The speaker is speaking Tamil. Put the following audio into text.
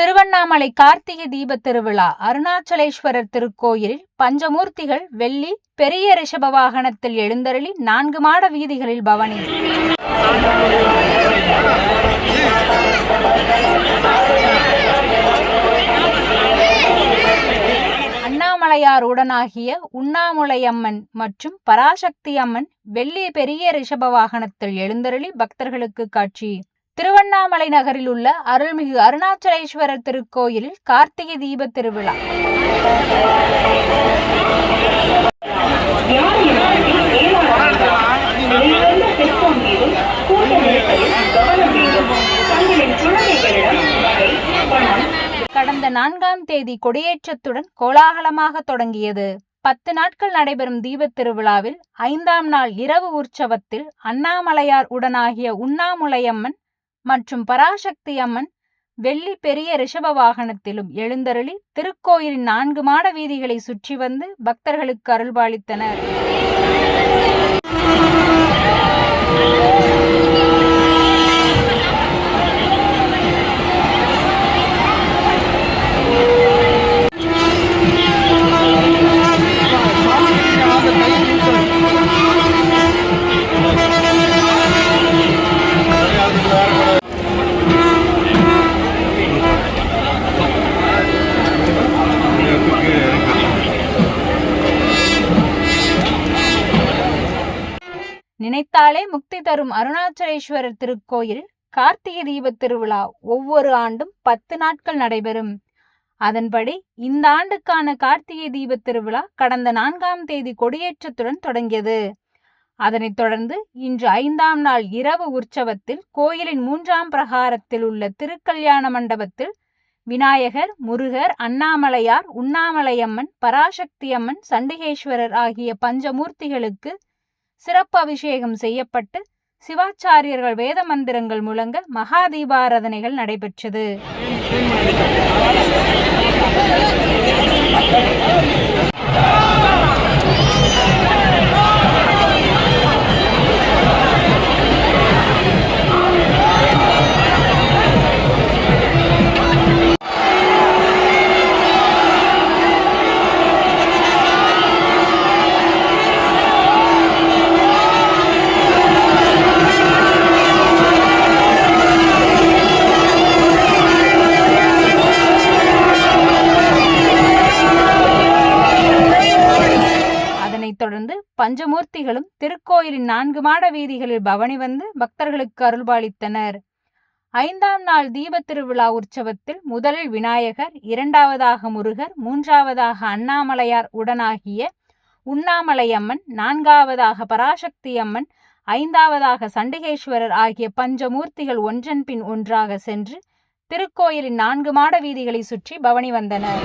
திருவண்ணாமலை கார்த்திகை தீப திருவிழா அருணாச்சலேஸ்வரர் திருக்கோயிலில் பஞ்சமூர்த்திகள் வெள்ளி பெரிய ரிஷப வாகனத்தில் எழுந்தருளி நான்கு மாட வீதிகளில் பவனி. அண்ணாமலையார் உடனாகிய உண்ணாமுலையம்மன் மற்றும் பராசக்தி அம்மன் வெள்ளி பெரிய ரிஷப வாகனத்தில் எழுந்தருளி பக்தர்களுக்கு காட்சி. திருவண்ணாமலை நகரில் உள்ள அருள்மிகு அருணாச்சலேஸ்வரர் திருக்கோயிலில் கார்த்திகை தீப திருவிழா. கடந்த நான்காம் தேதி கொடியேற்றத்துடன் கோலாகலமாக தொடங்கியது. பத்து நாட்கள் நடைபெறும் தீபத் திருவிழாவில் ஐந்தாம் நாள் இரவு உற்சவத்தில் அண்ணாமலையார் உடனாகிய உண்ணாமுலையம்மன் மற்றும் பராசக்தி அம்மன் வெள்ளி பெரிய ரிஷப வாகனத்திலும் எழுந்தருளி திருக்கோயிலின் நான்கு மாட வீதிகளை சுற்றி வந்து பக்தர்களுக்கு அருள்பாலித்தனர். நினைத்தாலே முக்தி தரும் அருணாச்சலேஸ்வரர் திருக்கோயில் கார்த்திகை தீபத் திருவிழா ஒவ்வொரு ஆண்டும் பத்து நாட்கள் நடைபெறும். அதன்படி இந்த ஆண்டுக்கான கார்த்திகை தீபத் திருவிழா கடந்த நான்காம் தேதி கொடியேற்றத்துடன் தொடங்கியது. அதனைத் தொடர்ந்து இன்று ஐந்தாம் நாள் இரவு உற்சவத்தில் கோயிலின் மூன்றாம் பிரகாரத்தில் உள்ள திருக்கல்யாண மண்டபத்தில் விநாயகர் முருகர் அண்ணாமலையார் உண்ணாமலையம்மன் பராசக்தி அம்மன் சண்டிகேஸ்வரர் ஆகிய பஞ்சமூர்த்திகளுக்கு சிறப்பு அபிஷேகம் செய்யப்பட்டு சிவாச்சாரியர்கள் வேத மந்திரங்கள் முழங்க மகா தீபாராதனைகள் நடைபெற்றது. அதனைத் பஞ்சமூர்த்திகளும் திருக்கோயிலின் நான்கு மாட வீதிகளில் பவனி வந்து பக்தர்களுக்கு அருள்பாலித்தனர். ஐந்தாம் நாள் தீபத் திருவிழா உற்சவத்தில் முதலில் விநாயகர் இரண்டாவதாக முருகர் மூன்றாவதாக அண்ணாமலையார் உடனாகிய உண்ணாமலையம்மன் நான்காவதாக பராசக்தி அம்மன் ஐந்தாவதாக சண்டிகேஸ்வரர் ஆகிய பஞ்சமூர்த்திகள் ஒன்றன் பின் ஒன்றாக சென்று திருக்கோயிலின் நான்கு மாட வீதிகளை சுற்றி பவனி வந்தனர்.